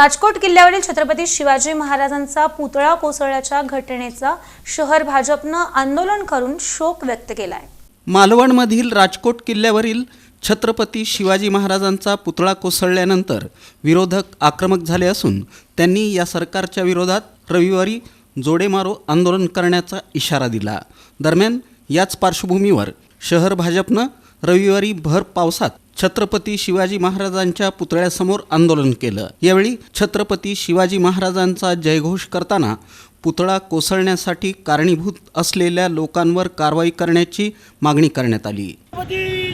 राजकोट किल्ल्यावरील छत्रपती शिवाजी महाराजांचा पुतळा कोसळल्याच्या घटनेचा शहर भाजपनं आंदोलन करून शोक व्यक्त केलाय. मालवणमधील राजकोट किल्ल्यावरील छत्रपती शिवाजी महाराजांचा पुतळा कोसळल्यानंतर विरोधक आक्रमक झाले असून त्यांनी या सरकारच्या विरोधात रविवारी जोडेमारो आंदोलन करण्याचा इशारा दिला. दरम्यान याच पार्श्वभूमीवर शहर भाजपनं रविवारी भर पावसात छत्रपती शिवाजी महाराजांच्या पुतळ्यासमोर आंदोलन केलं. यावेळी छत्रपती शिवाजी महाराजांचा जयघोष करताना पुतळा कोसळण्यासाठी कारणीभूत असलेल्या लोकांवर कारवाई करण्याची मागणी करण्यात आली.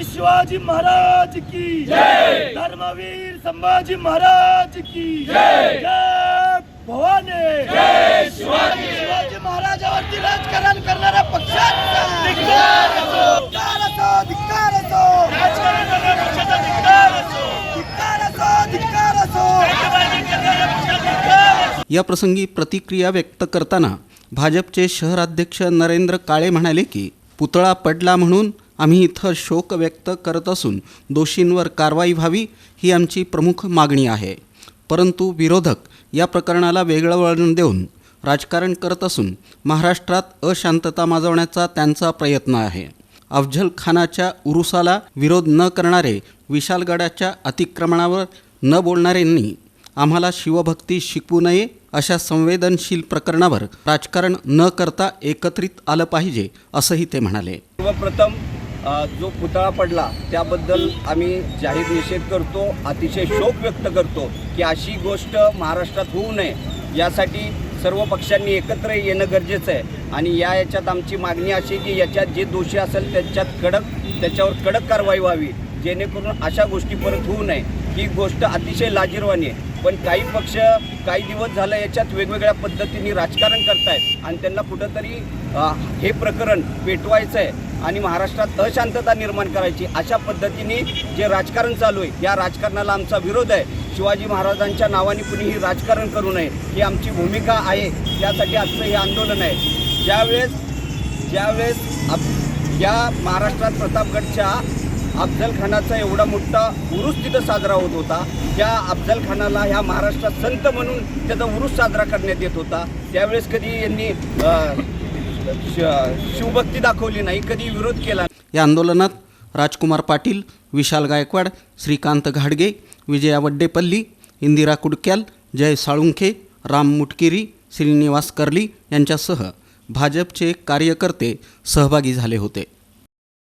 शिवाजी महाराज की जय! धर्मवीर संभाजी महाराज की जय! या प्रसंगी प्रतिक्रिया व्यक्त करताना भाजपचे शहराध्यक्ष नरेंद्र काळे म्हणाले की पुतळा पडला म्हणून आम्ही इथं शोक व्यक्त करत असून दोषींवर कारवाई व्हावी ही आमची प्रमुख मागणी आहे. परंतु विरोधक या प्रकरणाला वेगळं वळण देऊन राजकारण करत असून महाराष्ट्रात अशांतता माजवण्याचा त्यांचा प्रयत्न आहे. अफजल खानाच्या उरुसाला विरोध न करणारे विशालगडाच्या अतिक्रमणावर न बोलणाऱ्यांनी आम्हाला शिवभक्ती शिकवू नये अशा संवेदनशील प्रकरणावर राजकारण न करता एकत्रित आलं पाहिजे असंही ते म्हणाले. सर्वप्रथम जो पुतळा पडला त्याबद्दल आम्ही जाहीर निषेध करतो अतिशय शोक व्यक्त करतो की अशी गोष्ट महाराष्ट्रात होऊ नये. यासाठी सर्व पक्षांनी एकत्र येणं गरजेचं आहे. आणि या याच्यात आमची मागणी अशी की याच्यात जे दोषी असेल त्याच्यात कडक त्याच्यावर कडक कारवाई व्हावी. जेणेकरून अशा गोष्टी परत होऊ नये. ही गोष्ट अतिशय लाजीरवाणी आहे. पण काही पक्ष काही दिवस झालं याच्यात वेगवेगळ्या पद्धतीने राजकारण करतायत आणि त्यांना कुठंतरी हे प्रकरण पेटवायचं आहे आणि महाराष्ट्रात अशांतता निर्माण करायची अशा पद्धतीने जे राजकारण चालू आहे या राजकारणाला आमचा विरोध आहे. शिवाजी महाराजांच्या नावाने कुणीही राजकारण करू नये ही आमची भूमिका आहे त्यासाठी आजचं हे आंदोलन आहे. ज्यावेळेस ज्यावेळेस आप या महाराष्ट्रात प्रतापगडच्या अफजलखानाचा एवढा मोठा उरूस तिथं साजरा होत होता. त्या अफजलखानाला ह्या महाराष्ट्रात संत म्हणून त्याचा उरूस साजरा करण्यात येत होता. त्यावेळेस कधी यांनी शिवभक्ती दाखवली नाही कधी विरोध केला या आंदोलनात राजकुमार पाटील विशाल गायकवाड श्रीकांत घाडगे विजया वड्डेपल्ली इंदिरा कुडक्याल जय साळुंखे राम मुटकिरी श्रीनिवास कर्ली यांच्यासह भाजपचे कार्यकर्ते सहभागी झाले होते.